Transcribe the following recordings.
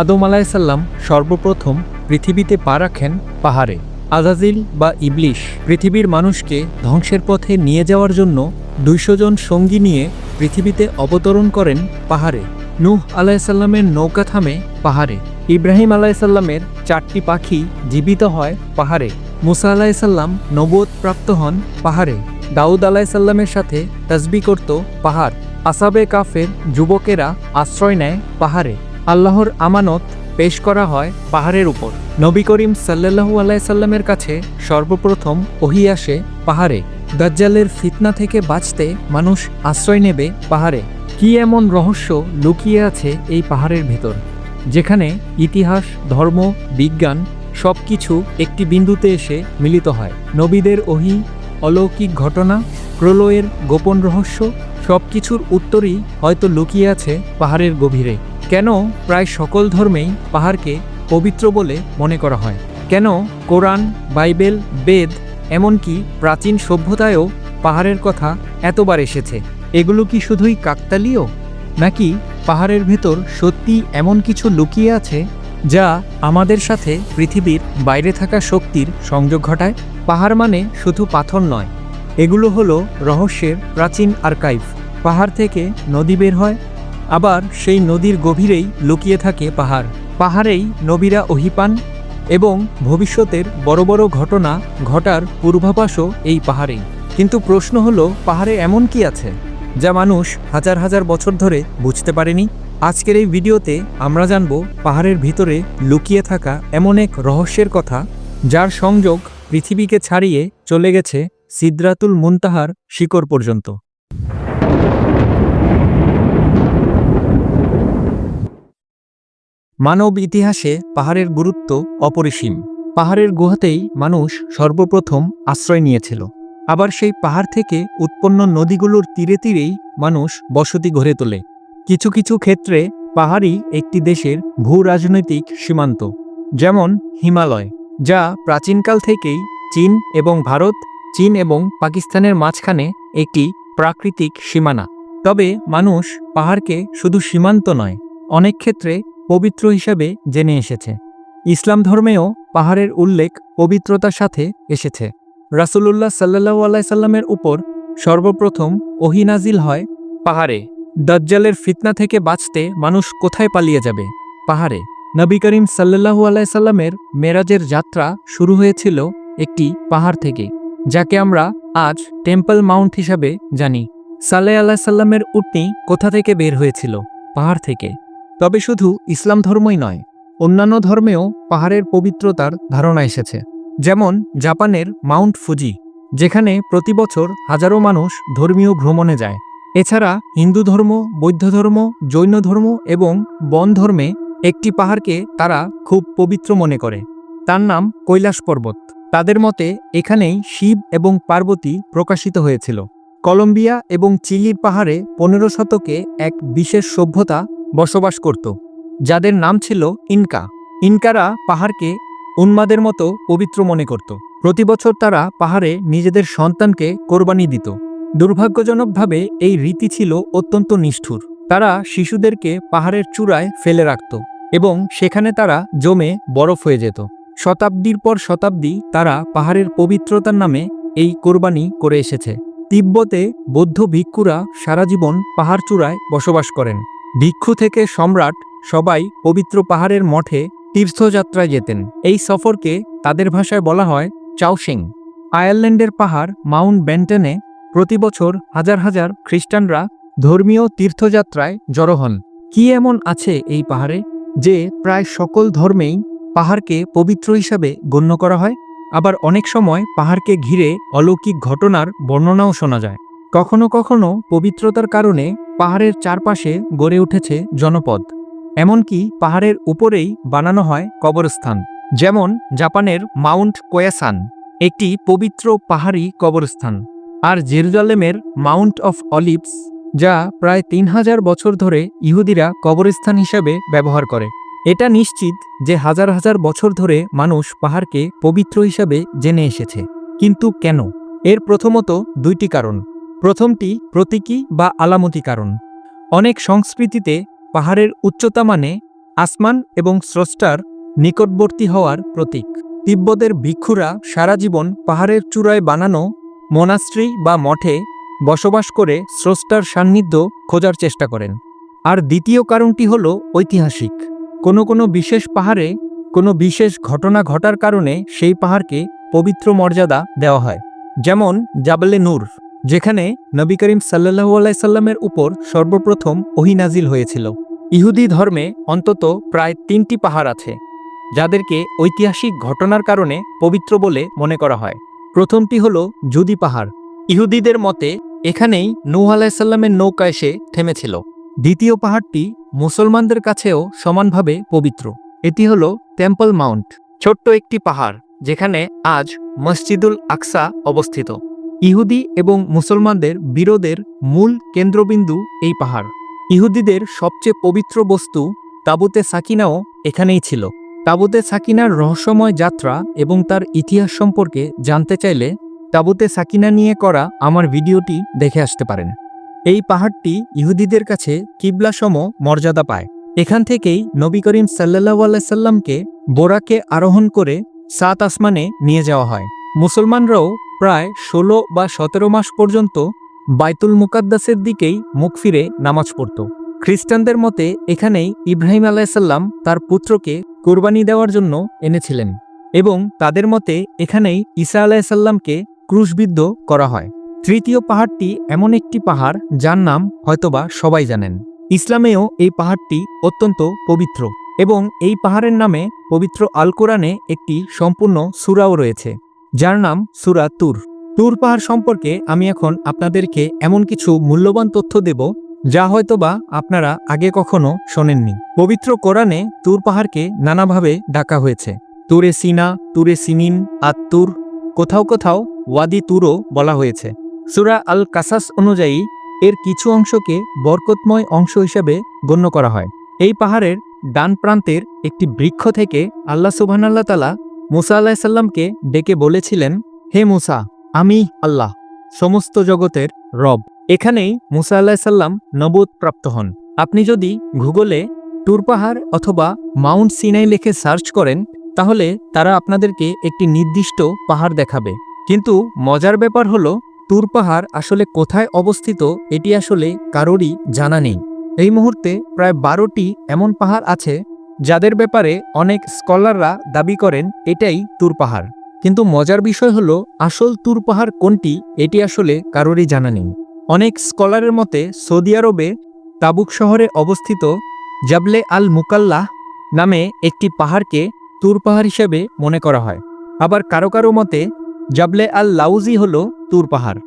আদম আলাইসাল্লাম সর্বপ্রথম পৃথিবীতে পা রাখেন পাহাড়ে। আজাজিল বা ইবলিশ পৃথিবীর মানুষকে ধ্বংসের পথে নিয়ে যাওয়ার জন্য দুইশো জন সঙ্গী নিয়ে পৃথিবীতে অবতরণ করেন পাহাড়ে। নূহ আলাইসাল্লামের নৌকা থামে পাহাড়ে। ইব্রাহিম আলাইসাল্লামের চারটি পাখি জীবিত হয় পাহাড়ে। মুসা আলাইসাল্লাম নবোধ প্রাপ্ত হন পাহাড়ে। দাউদ আলাইসাল্লামের সাথে তসবি করত পাহাড়। আসাবে কাফের যুবকেরা আশ্রয় নেয় পাহাড়ে। আল্লাহর আমানত পেশ করা হয় পাহাড়ের উপর। নবী করিম সাল্লাহু আলাইসাল্লামের কাছে সর্বপ্রথম ওহি আসে পাহাড়ে। দাজ্জালের ফিতনা থেকে বাঁচতে মানুষ আশ্রয় নেবে পাহাড়ে। কি এমন রহস্য লুকিয়ে আছে এই পাহাড়ের ভেতর? যেখানে ইতিহাস, ধর্ম, বিজ্ঞান সব কিছু একটি বিন্দুতে এসে মিলিত হয়। নবীদের ওহি, অলৌকিক ঘটনা, প্রলয়ের গোপন রহস্য সব কিছুর উত্তরই হয়তো লুকিয়ে আছে পাহাড়ের গভীরে। কেন প্রায় সকল ধর্মেই পাহাড়কে পবিত্র বলে মনে করা হয়? কেন কোরআন, বাইবেল, বেদ, এমনকি প্রাচীন সভ্যতায়ও পাহাড়ের কথা এতবার এসেছে? এগুলো কি শুধুই কাকতালীয়? নাকি পাহাড়ের ভেতর সত্যি এমন কিছু লুকিয়ে আছে যা আমাদের সাথে পৃথিবীর বাইরে থাকা শক্তির সংযোগ ঘটায়? পাহাড় মানে শুধু পাথর নয়। এগুলো হলো রহস্যের প্রাচীন আর্কাইভ। পাহাড় থেকে নদী বের হয় আবার সেই নদীর গভীরেই লুকিয়ে থাকে পাহাড়। পাহাড়েই নবীরা অহিপান এবং ভবিষ্যতের বড় বড় ঘটনা ঘটার পূর্বাভাসও এই পাহাড়েই। কিন্তু প্রশ্ন হলো, পাহাড়ে এমন কি আছে, যা মানুষ হাজার হাজার বছর ধরে বুঝতে পারেনি? আজকের এই ভিডিওতে আমরা জানব, পাহাড়ের ভিতরে লুকিয়ে থাকা এমন এক রহস্যের কথা, যার সংযোগ পৃথিবীকে ছাড়িয়ে চলে গেছে সিদ্রাতুল মুনতাহার শিকড় পর্যন্ত। মানব ইতিহাসে পাহাড়ের গুরুত্ব অপরিসীম। পাহাড়ের গুহাতেই মানুষ সর্বপ্রথম আশ্রয় নিয়েছিল। আবার সেই পাহাড় থেকে উৎপন্ন নদীগুলোর তীরে তীরেই মানুষ বসতি গড়ে তোলে। কিছু কিছু ক্ষেত্রে পাহাড়ই একটি দেশের ভূ রাজনৈতিক সীমান্ত, যেমন হিমালয়, যা প্রাচীনকাল থেকেই চীন এবং ভারত, চীন এবং পাকিস্তানের মাঝখানে একটি প্রাকৃতিক সীমানা। তবে মানুষ পাহাড়কে শুধু সীমান্ত নয়, অনেক ক্ষেত্রে পবিত্র হিসাবে জেনে এসেছে। ইসলাম ধর্মেও পাহাড়ের উল্লেখ পবিত্রতার সাথে এসেছে। রাসুলুল্লাহ সাল্লাহ আলাইসাল্লামের উপর সর্বপ্রথম ওহিনাজিল হয় পাহাড়ে। দজ্জালের ফিতনা থেকে বাঁচতে মানুষ কোথায় পালিয়ে যাবে? পাহাড়ে। নবী করিম সাল্লাহু আলাইসাল্লামের মেরাজের যাত্রা শুরু হয়েছিল একটি পাহাড় থেকে, যাকে আমরা আজ টেম্পল মাউন্ট হিসাবে জানি। সাল্লাহ আল্লাহ সাল্লামের উটনি কোথা থেকে বের হয়েছিল? পাহাড় থেকে। তবে শুধু ইসলাম ধর্মই নয়, অন্যান্য ধর্মেও পাহাড়ের পবিত্রতার ধারণা এসেছে। যেমন জাপানের মাউন্ট ফুজি, যেখানে প্রতি বছর হাজারো মানুষ ধর্মীয় ভ্রমণে যায়। এছাড়া হিন্দু ধর্ম, বৌদ্ধ ধর্ম, জৈন ধর্ম এবং বন ধর্মে একটি পাহাড়কে তারা খুব পবিত্র মনে করে। তার নাম কৈলাস পর্বত। তাদের মতে, এখানেই শিব এবং পার্বতী প্রকাশিত হয়েছিল। কলম্বিয়া এবং চিলির পাহাড়ে পনেরো শতকে এক বিশেষ সভ্যতা বসবাস করত, যাদের নাম ছিল ইনকা। ইনকারা পাহাড়কে উন্মাদের মতো পবিত্র মনে করত। প্রতি বছর তারা পাহাড়ে নিজেদের সন্তানকে কোরবানি দিত। দুর্ভাগ্যজনকভাবে এই রীতি ছিল অত্যন্ত নিষ্ঠুর। তারা শিশুদেরকে পাহাড়ের চূড়ায় ফেলে রাখত এবং সেখানে তারা জমে বরফ হয়ে যেত। শতাব্দীর পর শতাব্দী তারা পাহাড়ের পবিত্রতার নামে এই কোরবানি করে এসেছে। তিব্বতে বৌদ্ধ ভিক্ষুরা সারা জীবন পাহাড় চূড়ায় বসবাস করেন। ভিক্ষু থেকে সম্রাট সবাই পবিত্র পাহাড়ের মঠে তীর্থযাত্রায় যেতেন। এই সফরকে তাদের ভাষায় বলা হয় চাউসিং আয়ারল্যান্ডের পাহাড় মাউন্ট ব্যান্টনে প্রতি বছর হাজার হাজার খ্রিস্টানরা ধর্মীয় তীর্থযাত্রায় জড়ো হন। কি এমন আছে এই পাহাড়ে যে প্রায় সকল ধর্মেই পাহাড়কে পবিত্র হিসাবে গণ্য করা হয়? আবার অনেক সময় পাহাড়কে ঘিরে অলৌকিক ঘটনার বর্ণনাও শোনা যায়। কখনো কখনো পবিত্রতার কারণে পাহাড়ের চারপাশে গড়ে উঠেছে জনপদ। এমনকি পাহাড়ের উপরেই বানানো হয় কবরস্থান, যেমন জাপানের মাউন্ট কোয়াসান, একটি পবিত্র পাহাড়ি কবরস্থান, আর জেরুজালেমের মাউন্ট অফ অলিভস, যা প্রায় তিন হাজার বছর ধরে ইহুদিরা কবরস্থান হিসাবে ব্যবহার করে। এটা নিশ্চিত যে হাজার হাজার বছর ধরে মানুষ পাহাড়কে পবিত্র হিসাবে জেনে এসেছে। কিন্তু কেন? এর প্রথমত দুইটি কারণ। প্রথমটি প্রতীকী বা আলামতি কারণ। অনেক সংস্কৃতিতে পাহাড়ের উচ্চতা মানে আসমান এবং স্রষ্টার নিকটবর্তী হওয়ার প্রতীক। তিব্বতের ভিক্ষুরা সারা জীবন পাহাড়ের চূড়ায় বানানো মোনাস্ট্রি বা মঠে বসবাস করে স্রষ্টার সান্নিধ্য খোঁজার চেষ্টা করেন। আর দ্বিতীয় কারণটি হল ঐতিহাসিক। কোনো কোনো বিশেষ পাহাড়ে কোনো বিশেষ ঘটনা ঘটার কারণে সেই পাহাড়কে পবিত্র মর্যাদা দেওয়া হয়। যেমন জাবলে নূর। যেখানে নবী করিম সাল্লাহু আলাইসাল্লামের উপর সর্বপ্রথম ওহিনাজিল হয়েছিল। ইহুদি ধর্মে অন্তত প্রায় তিনটি পাহাড় আছে, যাদেরকে ঐতিহাসিক ঘটনার কারণে পবিত্র বলে মনে করা হয়। প্রথমটি হল জুদি পাহাড়। ইহুদিদের মতে, এখানেই নূহ আলাইসাল্লামের নৌকা এসে থেমেছিল। দ্বিতীয় পাহাড়টি মুসলমানদের কাছেও সমানভাবে পবিত্র। এটি হল টেম্পল মাউন্ট। ছোট্ট একটি পাহাড়, যেখানে আজ মসজিদুল আকসা অবস্থিত। ইহুদি এবং মুসলমানদের বিরোধের মূল কেন্দ্রবিন্দু এই পাহাড়। ইহুদিদের সবচেয়ে পবিত্র বস্তু তাবুতে সাকিনাও এখানেই ছিল। তাবুতে সাকিনার রহস্যময় যাত্রা এবং তার ইতিহাস সম্পর্কে জানতে চাইলে তাবুতে সাকিনা নিয়ে করা আমার ভিডিওটি দেখে আসতে পারেন। এই পাহাড়টি ইহুদিদের কাছে কিবলাসম মর্যাদা পায়। এখান থেকেই নবী করিম সাল্লাহ আলাইসাল্লামকে বোরাকে আরোহণ করে সাত আসমানে নিয়ে যাওয়া হয়। মুসলমানরাও প্রায় ষোলো বা সতেরো মাস পর্যন্ত বাইতুল মুকাদ্দাসের দিকেই মুখ ফিরে নামাজ পড়ত। খ্রিস্টানদের মতে এখানেই ইব্রাহিম আলাইসাল্লাম তার পুত্রকে কোরবানি দেওয়ার জন্য এনেছিলেন এবং তাদের মতে এখানেই ঈসা আলাইসাল্লামকে ক্রুশবিদ্ধ করা হয়। তৃতীয় পাহাড়টি এমন একটি পাহাড় যার নাম হয়তোবা সবাই জানেন। ইসলামেও এই পাহাড়টি অত্যন্ত পবিত্র এবং এই পাহাড়ের নামে পবিত্র আল কোরআনে একটি সম্পূর্ণ সুরাও রয়েছে। যার নাম সুরা তুর। তুর পাহাড় সম্পর্কে আমি এখন আপনাদেরকে এমন কিছু মূল্যবান তথ্য দেব, যা হয়তোবা আপনারা আগে কখনো শোনেননি। পবিত্র কোরআনে তুর পাহাড়কে নানাভাবে ডাকা হয়েছে। তুরে সিনা, তুরে সিনিন আত্তুর কোথাও কোথাও ওয়াদি তুরও বলা হয়েছে। সুরা আল কাসাস অনুযায়ী, এর কিছু অংশকে বরকতময় অংশ হিসেবে গণ্য করা হয়। এই পাহাড়ের ডান প্রান্তের একটি বৃক্ষ থেকে আল্লাহ তালা মুসা আলাহিসাল্লামকে ডেকে বলেছিলেন, হে মুসা, আমি আল্লাহ, সমস্ত জগতের রব। এখানেই মুসা আল্লাহিসাল্লাম নবোধ প্রাপ্ত হন। আপনি যদি গুগলে টুর পাহাড় অথবা মাউন্ট সিনাই লিখে সার্চ করেন, তাহলে তারা আপনাদেরকে একটি নির্দিষ্ট পাহাড় দেখাবে। কিন্তু মজার ব্যাপার হলো তুর পাহাড় আসলে কোথায় অবস্থিত এটি আসলে কারোরই জানা নেই। এই মুহূর্তে প্রায় বারোটি এমন পাহাড় আছে যাদের ব্যাপারে অনেক স্কলাররা দাবি করেন, এটাই তুর পাহাড়। কিন্তু মজার বিষয় হলো, আসল তুর পাহাড় কোনটি, এটি আসলে কারোরই জানা নেই। অনেক স্কলারের মতে, সৌদি আরবে তাবুক শহরে অবস্থিত জাবলে আল মুকাল্লাহ নামে একটি পাহাড়কে তুর পাহাড় হিসেবে মনে করা হয়। আবার কারও কারও মতে, জাবলে আল লাউজি হল তুর পাহাড়।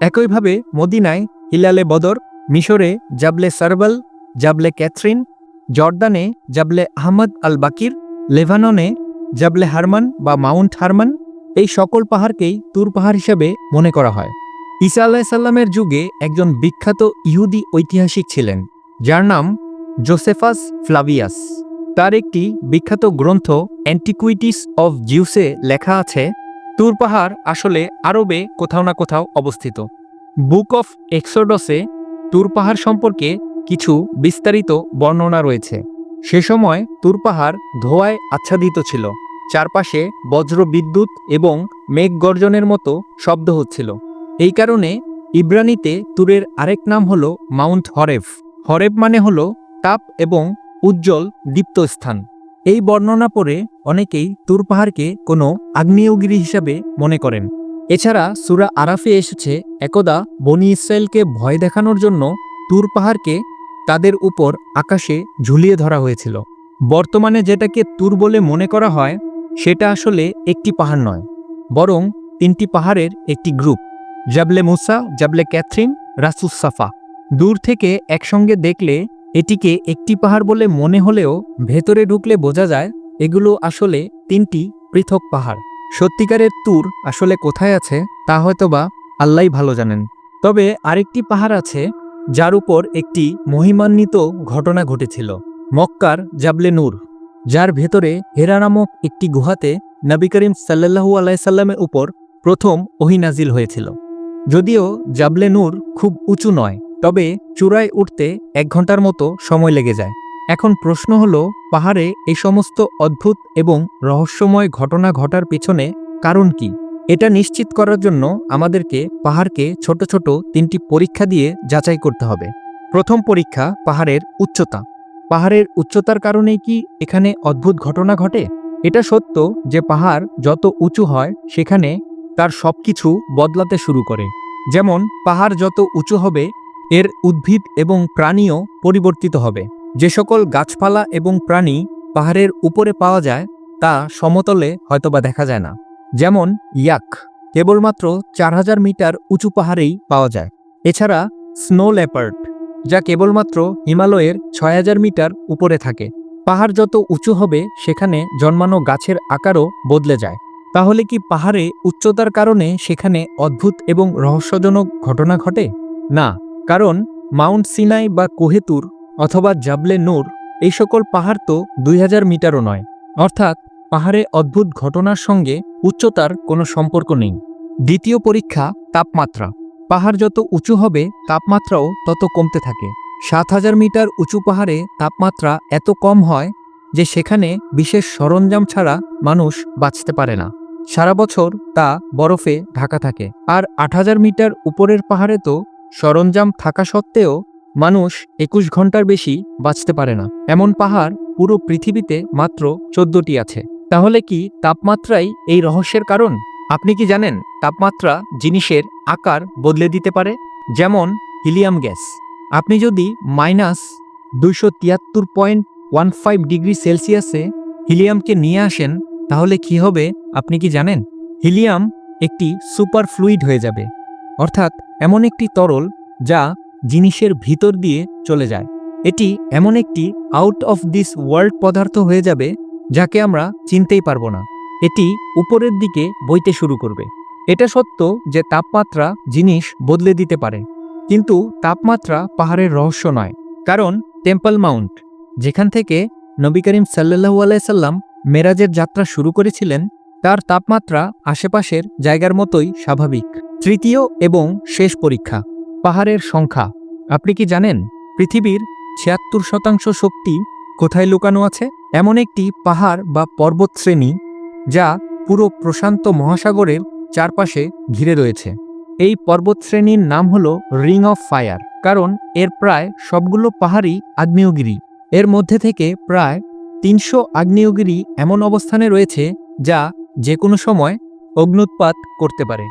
একইভাবে মদিনায় হিলালে বদর, মিশরে জাবলে সারবাল, জাবলে ক্যাথরিন জর্দানে জাবলে আহমদ আল বাকির লেভাননে জাবলে হারমান বা মাউন্ট হারমান এই সকল পাহাড়কেই তুর পাহাড় হিসেবে মনে করা হয়। ঈসা আলাহিসাল্লামের যুগে একজন বিখ্যাত ইহুদি ঐতিহাসিক ছিলেন, যার নাম জোসেফাস ফ্লাভিয়াস। তার একটি বিখ্যাত গ্রন্থ অ্যান্টিকুইটিস অফ জিউসে লেখা আছে, তুর পাহাড় আসলে আরবে কোথাও না কোথাও অবস্থিত। বুক অফ এক্সোডসে তুর পাহাড় সম্পর্কে কিছু বিস্তারিত বর্ণনা রয়েছে। সে সময় তুর পাহাড় ধোঁয়ায় আচ্ছাদিত ছিল। চারপাশে বজ্র বিদ্যুৎ এবং মেঘ গর্জনের মতো শব্দ হচ্ছিল। এই কারণে ইব্রানিতে তুরের আরেক নাম হল মাউন্ট হরেফ। হরেফ মানে হল তাপ এবং উজ্জ্বল দীপ্ত স্থান এই বর্ণনা পড়ে অনেকেই তুর পাহাড়কে কোনো আগ্নেয়গিরি হিসাবে মনে করেন। এছাড়া সুরা আরাফে এসেছে, একদা বনি ইসরায়েলকে ভয় দেখানোর জন্য তুর পাহাড়কে তাদের উপর আকাশে ঝুলিয়ে ধরা হয়েছিল। বর্তমানে যেটাকে তুর বলে মনে করা হয়, সেটা আসলে একটি পাহাড় নয়, বরং তিনটি পাহাড়ের একটি গ্রুপ, জাবলে মুসা, জাবলে ক্যাথরিন রাসুসাফা দূর থেকে একসঙ্গে দেখলে এটিকে একটি পাহাড় বলে মনে হলেও ভেতরে ঢুকলে বোঝা যায়, এগুলো আসলে তিনটি পৃথক পাহাড়। সত্যিকারের তুর আসলে কোথায় আছে, তা হয়তোবা আল্লাহ ভালো জানেন। তবে আরেকটি পাহাড় আছে যার উপর একটি মহিমান্বিত ঘটনা ঘটেছিল। মক্কার জাবলে নূর, যার ভেতরে হেরা নামক একটি গুহাতে নবী করিম সাল্লাহু আলাইসাল্লামের উপর প্রথম ওহিনাজিল হয়েছিল। যদিও জাবলে নূর খুব উঁচু নয়, তবে চূড়ায় উঠতে এক ঘণ্টার মতো সময় লেগে যায়। এখন প্রশ্ন হল, পাহাড়ে এই সমস্ত অদ্ভুত এবং রহস্যময় ঘটনা ঘটার পেছনে কারণ কি? এটা নিশ্চিত করার জন্য আমাদেরকে পাহাড়কে ছোট ছোট তিনটি পরীক্ষা দিয়ে যাচাই করতে হবে। প্রথম পরীক্ষা পাহাড়ের উচ্চতা। পাহাড়ের উচ্চতার কারণেই কি এখানে অদ্ভুত ঘটনা ঘটে? এটা সত্য যে পাহাড় যত উঁচু হয়, সেখানে তার সবকিছু বদলাতে শুরু করে। যেমন, পাহাড় যত উঁচু হবে, এর উদ্ভিদ এবং প্রাণীও পরিবর্তিত হবে। যে সকল গাছপালা এবং প্রাণী পাহাড়ের উপরে পাওয়া যায়, তা সমতলে হয়তোবা দেখা যায় না। যেমন ইয়াক, কেবলমাত্র চার হাজার মিটার উঁচু পাহাড়েই পাওয়া যায়। এছাড়া স্নো লেপার্ড, যা কেবলমাত্র হিমালয়ের ছয় হাজার মিটার উপরে থাকে। পাহাড় যত উঁচু হবে, সেখানে জন্মানো গাছের আকারও বদলে যায়। তাহলে কি পাহাড়ে উচ্চতার কারণে সেখানে অদ্ভুত এবং রহস্যজনক ঘটনা ঘটে? না, কারণ মাউন্ট সিনাই বা কোহেতুর অথবা জাবলে নূর এই সকল পাহাড় তো দুই হাজার মিটারও নয়। অর্থাৎ পাহাড়ে অদ্ভুত ঘটনার সঙ্গে উচ্চতার কোনো সম্পর্ক নেই। দ্বিতীয় পরীক্ষা, তাপমাত্রা। পাহাড় যত উঁচু হবে, তাপমাত্রাও তত কমতে থাকে। সাত হাজার মিটার উঁচু পাহাড়ে তাপমাত্রা এত কম হয় যে সেখানে বিশেষ সরঞ্জাম ছাড়া মানুষ বাঁচতে পারে না। সারা বছর তা বরফে ঢাকা থাকে। আর আট হাজার মিটার উপরের পাহাড়ে তো সরঞ্জাম থাকা সত্ত্বেও মানুষ একুশ ঘণ্টার বেশি বাঁচতে পারে না। এমন পাহাড় পুরো পৃথিবীতে মাত্র চোদ্দটি আছে। তাহলে কি তাপমাত্রাই এই রহস্যের কারণ? আপনি কি জানেন তাপমাত্রা জিনিসের আকার বদলে দিতে পারে? যেমন হিলিয়াম গ্যাস। আপনি যদি মাইনাস দুইশো তিয়াত্তর পয়েন্ট ওয়ান ফাইভ ডিগ্রি সেলসিয়াসে হিলিয়ামকে নিয়ে আসেন, তাহলে কি হবে? আপনি কি জানেন? হিলিয়াম একটি সুপার ফ্লুইড হয়ে যাবে। অর্থাৎ এমন একটি তরল যা জিনিসের ভিতর দিয়ে চলে যায়। এটি এমন একটি আউট অফ দিস ওয়ার্ল্ড পদার্থ হয়ে যাবে যাকে আমরা চিনতেই পারব না। এটি উপরের দিকে বইতে শুরু করবে। এটা সত্য যে তাপমাত্রা জিনিস বদলে দিতে পারে। কিন্তু তাপমাত্রা পাহাড়ের রহস্য নয়। কারণ টেম্পল মাউন্ট, যেখান থেকে নবী করিম সাল্লাহু আলাইসাল্লাম মেরাজের যাত্রা শুরু করেছিলেন, তার তাপমাত্রা আশেপাশের জায়গার মতোই স্বাভাবিক। তৃতীয় এবং শেষ পরীক্ষা, পাহাড়ের সংখ্যা। আপনি কি জানেন? পৃথিবীর ছিয়াত্তর শতাংশ শক্তি কোথায় লুকানো আছে? এমন একটি পাহাড় বা পর্বতশ্রেণী যা পুরো প্রশান্ত মহাসাগরের চারপাশে ঘিরে রয়েছে। এই পর্বতশ্রেণীর নাম হল রিং অফ ফায়ার কারণ এর প্রায় সবগুলো পাহাড়ই আগ্নেয়গিরি। এর মধ্যে থেকে প্রায় তিনশো আগ্নেয়গিরি এমন অবস্থানে রয়েছে যা যে কোনো সময় অগ্নুৎপাত করতে পারে।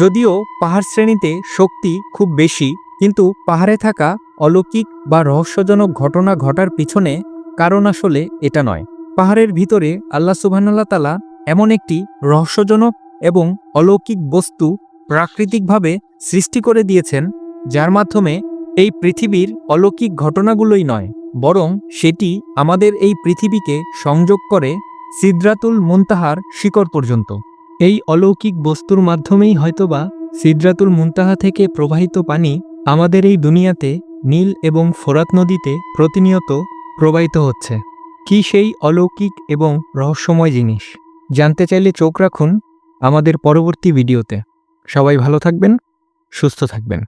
যদিও পাহাড় শ্রেণীতে শক্তি খুব বেশি, কিন্তু পাহাড়ে থাকা অলৌকিক বা রহস্যজনক ঘটনা ঘটার পিছনে কারণ আসলে এটা নয়। পাহাড়ের ভিতরে আল্লাহ সুবহানাল্লাহ তালা এমন একটি রহস্যজনক এবং অলৌকিক বস্তু প্রাকৃতিকভাবে সৃষ্টি করে দিয়েছেন, যার মাধ্যমে এই পৃথিবীর অলৌকিক ঘটনাগুলোই নয়, বরং সেটি আমাদের এই পৃথিবীকে সংযোগ করে সিদ্রাতুল মুনতাহার শিকড় পর্যন্ত। এই অলৌকিক বস্তুর মাধ্যমেই হয়তোবা সিদ্রাতুল মুনতাহা থেকে প্রবাহিত পানি আমাদের এই দুনিয়াতে নীল এবং ফোরাত নদীতে প্রতিনিয়ত প্রবাহিত হচ্ছে। কি সেই অলৌকিক এবং রহস্যময় জিনিস? জানতে চাইলে চোখ রাখুন আমাদের পরবর্তী ভিডিওতে। সবাই ভালো থাকবেন, সুস্থ থাকবেন।